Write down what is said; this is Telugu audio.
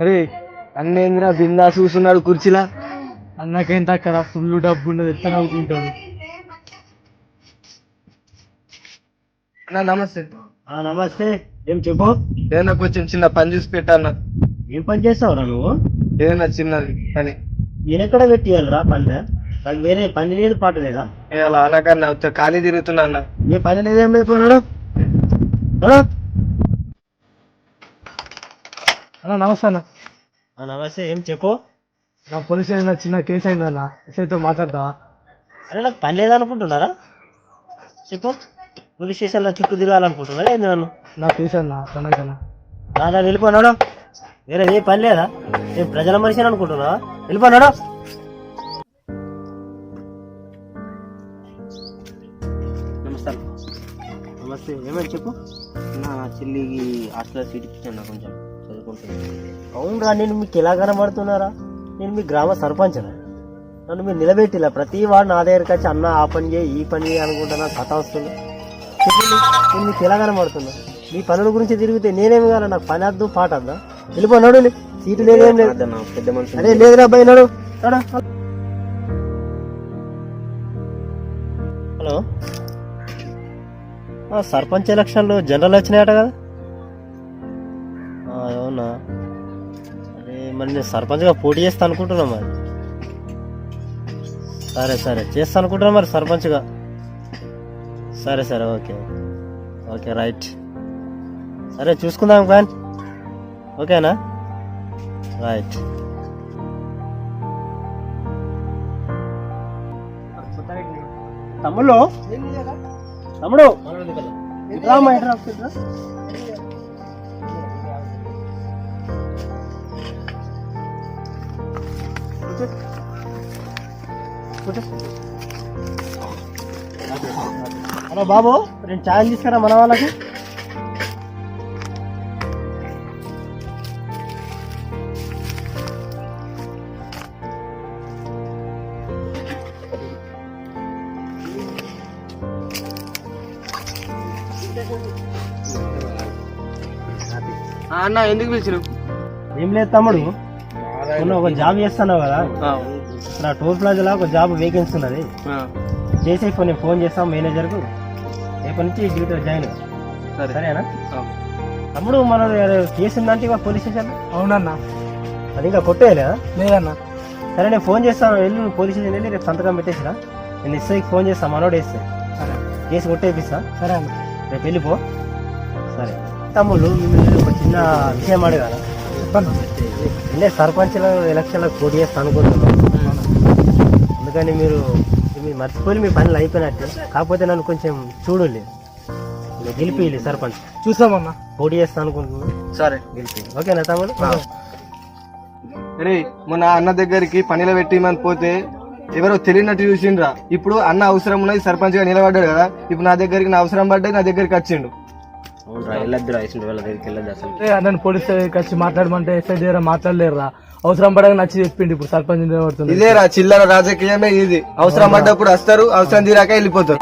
అరే అన్నేంద్ర బిందా చూస్తున్నాడు కుర్చీలా? అన్నకేం తక్కువ ఫుల్ డబ్బు ఉండదు ఎట్లా నవ్వుకుంటాడు? అన్న నమస్తే. నమస్తే. ఏం చెప్పు? ఏదైనా కొంచెం చిన్న పని చూసి పెట్టాన్న ఏం పని చేస్తావురా నువ్వు? ఏదైనా చిన్నది పని. నేను ఎక్కడ పెట్టియాలరా పని నాకు వేరే పని లేదు పాట లేదా? అలా అనకన్నా ఖాళీ తిరుగుతున్నా అన్న. ఏ పని లేదు ఏం లేదు పోనాడు అన్న నమస్తే అన్న. నమస్తే ఏం చెప్పు? నా పోలీస్ స్టేషన్ చిన్న కేసు అయిందన్న ఎస్ఐతో మాట్లాడతా అరే నాకు పని లేదనుకుంటున్నారా? చెప్పు. పోలీస్ స్టేషన్లో చుట్టూ తిరగాలనుకుంటున్నారా? ఏంది నన్ను? నా కేసు అన్న తనకన్నా దాదా వెళ్ళిపోనాడు? వేరే ఏ పని లేదా? నేను ప్రజల మనిషిని అనుకుంటున్నా వెళ్ళిపోనాడు? నమస్తే నమస్తే. ఏమని చెప్పు? నా చెల్లికి హాస్టల్ సీట్ ఇచ్చాను కొంచెం. చదువుకుంటుంది అవునరా నేను మీకు ఎలా కనబడుతున్నారా? నేను మీ గ్రామ సర్పంచ్నా? నన్ను మీరు నిలబెట్టిలా? ప్రతి వాడు నా దగ్గరికి వచ్చి అన్న ఆ పని చేయి ఈ పని చేయి అనుకుంటున్నా కథ వస్తుంది. చెప్పండి నేను మీకు ఎలా కనబడుతున్నా? మీ పనుల గురించి తిరిగితే నేనేమి కాదు నాకు పని వద్దు పాట వద్దా వెళ్ళిపో నడు నీ. సీటు లేదేం. లేదు అరే లేదురా అబ్బాయి నడు. హలో? సర్పంచ్ ఎలక్షన్లో జనరల్ వచ్చినాయట కదా? అవునా? అరే మరి నేను సర్పంచ్గా పోటీ చేస్తా అనుకుంటున్నా మరి. సరే సరే. చేస్తా అనుకుంటున్నా మరి సర్పంచ్గా. సరే సరే. ఓకే. Okay right. సరే చూసుకుందాం కానీ. ఓకేనా? రైట్. తమ్ముళ్ళు? తమ్ముడు? హలో బాబు రెండు ఛాయలు తీసుకురా మన వాళ్ళకి. అన్న ఎందుకు పిలిచినావు ఏం లేదు తమ్ముడు. మొన్న ఒక జాబ్ చేస్తున్నావు కదా? నా టోల్ ప్లాజాలో ఒక జాబ్ వేకెన్సీ ఉన్నది. చేసి ఇప్పుడు నేను ఫోన్ చేస్తాం మేనేజర్కు. రేపటి నుంచి డ్యూటీ జాయిన్ సరేనా? తమ్ముడు మన కేసు ఉందంటే ఇవాళ పోలీస్ స్టేషన్? అవునన్నా. అది ఇంకా కొట్టేయలేదా? లేదన్నా. సరే నేను ఫోన్ చేస్తాను వెళ్ళి నువ్వు పోలీస్ స్టేషన్ వెళ్ళి రేపు సంతకం పెట్టేసిరా. నేను ఎస్ఐకి ఫోన్ చేస్తాను మనోడు వేస్తే. సరే. కేసు కొట్టేపిస్తా. సరే అన్న. రేపు వెళ్ళిపో. సరే. తమ్ముళ్ళు మిమ్మల్ని ఒక చిన్న విషయం అడగాల? చెప్పన్నా అంటే సర్పంచ్ల ఎలక్షన్లకు పోటీ చేస్తా అనుకుంటున్నాను. అందుకని మీరు మీరు మర్చిపోయి మీ పనులు అయిపోయినట్టే. కాకపోతే నన్ను కొంచెం చూడండి గెలిపి సర్పంచ్. చూసామన్నా పోటీ చేస్తా అనుకుంటున్నాను. సరే. గెలిపి ఓకేనా తమ్ముడు? రే మొన్న అన్న దగ్గరికి పనిలో పెట్టిమని పోతే ఎవరో తెలియనట్టు చూసిండ్రా. ఇప్పుడు అన్న అవసరం ఉన్నది సర్పంచ్గా నిలబడ్డాడు కదా. ఇప్పుడు నా దగ్గరికి నా అవసరం పడ్డది నా దగ్గరికి వచ్చిండు. అన్నని పోలీస్ వచ్చి మాట్లాడమంటే ఎస్ఐ దగ్గర మాట్లాడలేరురా? అవసరం పడగా నచ్చి చెప్పిండు ఇప్పుడు సర్పంచ్ ఇదేరా చిల్లర రాజకీయమే ఇది. అవసరం పడ్డప్పుడు వస్తారు అవసరం తీరాక వెళ్ళిపోతారు.